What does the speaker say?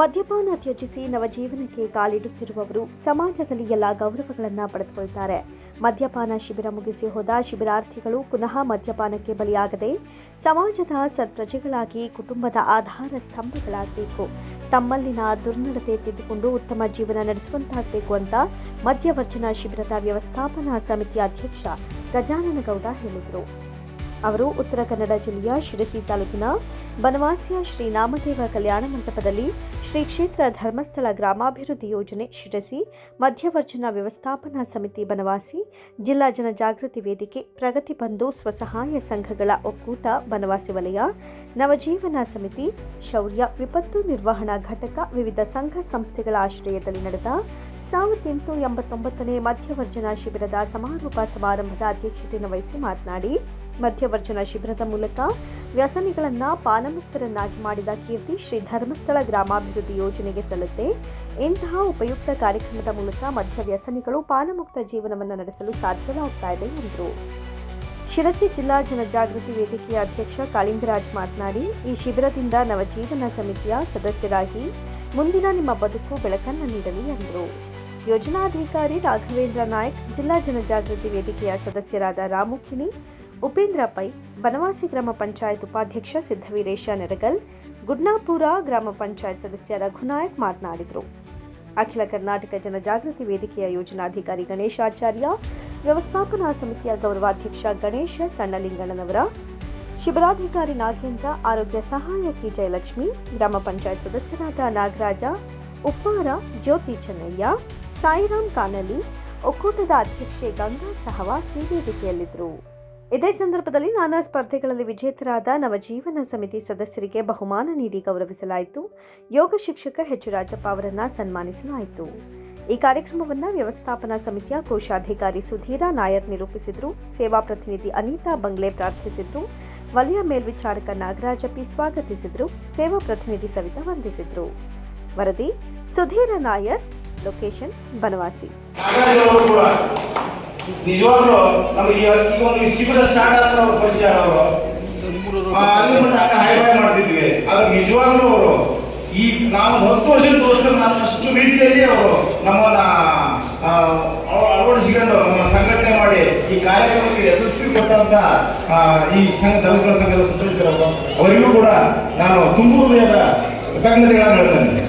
ಮದ್ಯಪಾನ ತ್ಯಜಿಸಿ ನವಜೀವನಕ್ಕೆ ಕಾಲಿಡುತ್ತಿರುವವರು ಸಮಾಜದಲ್ಲಿ ಎಲ್ಲ ಗೌರವಗಳನ್ನು ಪಡೆದುಕೊಳ್ತಾರೆ. ಮದ್ಯಪಾನ ಶಿಬಿರ ಮುಗಿಸಿ ಹೋದ ಶಿಬಿರಾರ್ಥಿಗಳು ಪುನಃ ಮದ್ಯಪಾನಕ್ಕೆ ಬಲಿಯಾಗದೆ ಸಮಾಜದ ಸತ್ಪ್ರಜೆಗಳಾಗಿ ಕುಟುಂಬದ ಆಧಾರ ಸ್ತಂಭಗಳಾಗಬೇಕು. ತಮ್ಮಲ್ಲಿನ ದುರ್ನಡತೆ ತಿದ್ದುಕೊಂಡು ಉತ್ತಮ ಜೀವನ ನಡೆಸುವಂತಾಗಬೇಕು ಅಂತ ಮದ್ಯವರ್ಜನ ಶಿಬಿರದ ವ್ಯವಸ್ಥಾಪನಾ ಸಮಿತಿ ಅಧ್ಯಕ್ಷ ಗಜಾನನಗೌಡ ಹೇಳಿದರು. ಅವರು ಉತ್ತರ ಕನ್ನಡ ಜಿಲ್ಲೆಯ ಶಿರಸಿ ತಾಲೂಕಿನ ಬನವಾಸಿಯ ಶ್ರೀ ನಾಮದೇವ ಕಲ್ಯಾಣ ಮಂಟಪದಲ್ಲಿ ಶ್ರೀ ಕ್ಷೇತ್ರ ಧರ್ಮಸ್ಥಳ ಗ್ರಾಮಾಭಿವೃದ್ಧಿ ಯೋಜನೆ ಶಿರಸಿ, ಮಧ್ಯವರ್ಜನ ವ್ಯವಸ್ಥಾಪನಾ ಸಮಿತಿ ಬನವಾಸಿ, ಜಿಲ್ಲಾ ಜನಜಾಗೃತಿ ವೇದಿಕೆ, ಪ್ರಗತಿ ಬಂಧು ಸ್ವಸಹಾಯ ಸಂಘಗಳ ಒಕ್ಕೂಟ, ಬನವಾಸಿ ವಲಯ, ನವಜೀವನ ಸಮಿತಿ, ಶೌರ್ಯ, ವಿಪತ್ತು ನಿರ್ವಹಣಾ ಘಟಕ, ವಿವಿಧ ಸಂಘ ಸಂಸ್ಥೆಗಳ ಆಶ್ರಯದಲ್ಲಿ ನಡೆದ ಸಾವಿರದ ಎಂಟುನೂರ ಎಂಬತ್ತೊಂಬತ್ತನೇ ಮಧ್ಯವರ್ಜನ ಶಿಬಿರದ ಸಮಾರೋಪ ಸಮಾರಂಭದ ಅಧ್ಯಕ್ಷತೆಯನ್ನು ವಹಿಸಿ ಮಾತನಾಡಿ, ಮಧ್ಯವರ್ಜನ ಶಿಬಿರದ ಮೂಲಕ ವ್ಯಸನಿಗಳನ್ನು ಪಾನಮುಕ್ತರನ್ನಾಗಿ ಮಾಡಿದ ಕೀರ್ತಿ ಶ್ರೀ ಧರ್ಮಸ್ಥಳ ಗ್ರಾಮಾಭಿವೃದ್ಧಿ ಯೋಜನೆಗೆ ಸಲ್ಲುತ್ತೆ. ಇಂತಹ ಉಪಯುಕ್ತ ಕಾರ್ಯಕ್ರಮದ ಮೂಲಕ ಮಧ್ಯ ವ್ಯಸನಿಗಳು ಪಾನಮುಕ್ತ ಜೀವನವನ್ನು ನಡೆಸಲು ಸಾಧ್ಯವಾಗ್ತಾ ಇದೆ ಎಂದರು. ಶಿರಸಿ ಜಿಲ್ಲಾ ಜನಜಾಗೃತಿ ವೇದಿಕೆಯ ಅಧ್ಯಕ್ಷ ಕಾಳಿಂಗರಾಜ್ ಮಾತನಾಡಿ, ಈ ಶಿಬಿರದಿಂದ ನವಜೀವನ ಸಮಿತಿಯ ಸದಸ್ಯರಾಗಿ ಮುಂದಿನ ನಿಮ್ಮ ಬದುಕು ಬೆಳಕನ್ನು ನೀಡಲಿ ಎಂದರು. ಯೋಜನಾಧಿಕಾರಿ ರಾಘವೇಂದ್ರ ನಾಯ್ಕ್, ಜಿಲ್ಲಾ ಜನಜಾಗೃತಿ ವೇದಿಕೆಯ ಸದಸ್ಯರಾದ ರಾಮುಖಿಣಿ, ಉಪೇಂದ್ರ ಪೈ, ಬನವಾಸಿ ಗ್ರಾಮ ಪಂಚಾಯತ್ ಉಪಾಧ್ಯಕ್ಷ ಸಿದ್ದವೀರೇಶ ನೆರಗಲ್, ಗುಡ್ನಾಪುರ ಗ್ರಾಮ ಪಂಚಾಯತ್ ಸದಸ್ಯ ರಘುನಾಯಕ್ ಮಾತನಾಡಿದರು. ಅಖಿಲ ಕರ್ನಾಟಕ ಜನಜಾಗೃತಿ ವೇದಿಕೆಯ ಯೋಜನಾಧಿಕಾರಿ ಗಣೇಶಾಚಾರ್ಯ ವ್ಯವಸ್ಥಾಪನಾ ಸಮಿತಿಯ ಗೌರವಾಧ್ಯಕ್ಷ ಗಣೇಶ ಸಣ್ಣಲಿಂಗಣ್ಣನವರ, ಶಿಬಿರಾಧಿಕಾರಿ ನಾಗೇಂದ್ರ, ಆರೋಗ್ಯ ಸಹಾಯಕಿ ಜಯಲಕ್ಷ್ಮಿ, ಗ್ರಾಮ ಪಂಚಾಯತ್ ಸದಸ್ಯರಾದ ನಾಗರಾಜ, ಉಪ್ಪಾರ, ಜ್ಯೋತಿ ಚೆನ್ನಯ್ಯ ಸಾಯಿರಾಮ್ ಕಾನಲಿ ಒಕ್ಕೂಟದ ಅಧ್ಯಕ್ಷೆ ಗಂಗಾ ಸಹವಾಸ್ ವೇದಿಕೆಯಲ್ಲಿದ್ದರು ಇದೇ ಸಂದರ್ಭದಲ್ಲಿ ನಾನಾ ಸ್ಪರ್ಧೆಗಳಲ್ಲಿ ವಿಜೇತರಾದ ನವಜೀವನ ಸಮಿತಿ ಸದಸ್ಯರಿಗೆ ಬಹುಮಾನ ನೀಡಿ ಗೌರವಿಸಲಾಯಿತು. ಯೋಗ ಶಿಕ್ಷಕ ಎಚ್ ರಾಜಪ್ಪ ಅವರನ್ನು ಸನ್ಮಾನಿಸಲಾಯಿತು. ಈ ಕಾರ್ಯಕ್ರಮವನ್ನು ವ್ಯವಸ್ಥಾಪನಾ ಸಮಿತಿಯ ಕೋಶಾಧಿಕಾರಿ ಸುಧೀರ ನಾಯರ್ ನಿರೂಪಿಸಿದರು. ಸೇವಾ ಪ್ರತಿನಿಧಿ ಅನಿತಾ ಬಂಗ್ಲೆ ಪ್ರಾರ್ಥಿಸಿದ್ರು. ವಲಯ ಮೇಲ್ವಿಚಾರಕ ನಾಗರಾಜ ಪಿ ಸ್ವಾಗತಿಸಿದರು. ಸೇವಾ ಪ್ರತಿನಿಧಿ ಸವಿತಾ ವಂದಿಸಿದರು. ವರದಿ ಸುಧೀರ ನಾಯರ್ ಲೊಕೇಶನ್ ಬನವಾಸಿ ನಿಜವಾಗ್ಲೂ ನಮಗೆ ಈಗ ಒಂದು ಈ ಶಿಬಿರ ಸ್ಟಾರ್ಟ್ ಆದ್ರೆ ಅವ್ರ ಪರಿಚಯ ಅವರು. ಅಲ್ಲಿ ಮಟ್ಟ ಹಂಗೆ ಹೈ ಫೈ ಮಾಡ್ತಿದ್ವಿ. ಆದ್ರೆ ನಿಜವಾಗ್ಲೂ ಅವರು. ಈ ನಾವು ಹತ್ತು ವರ್ಷ ತೋರಿಸ್ತಾರೆ ನಾನು ಅಷ್ಟು ರೀತಿಯಲ್ಲಿ ಅವರು ನಮ್ಮನ್ನ ಅಳವಡಿಸಿಕೊಂಡು ನಮ್ಮ ಸಂಘಟನೆ ಮಾಡಿ ಈ ಕಾರ್ಯಕ್ರಮಕ್ಕೆ ಯಶಸ್ವಿ ಕೊಟ್ಟಂತ ಈ ಸಂಘ ಧರ್ಮಸ್ಥಳ ಸಂಘದ ಸುತ್ತಲಿಕರವರು ಅವರಿಗೂ ಕೂಡ ನಾನು ತುಂಬು ಹೃದಯದ ಕೃತಜ್ಞತೆಗಳನ್ನು ಹೇಳ್ತೇನೆ.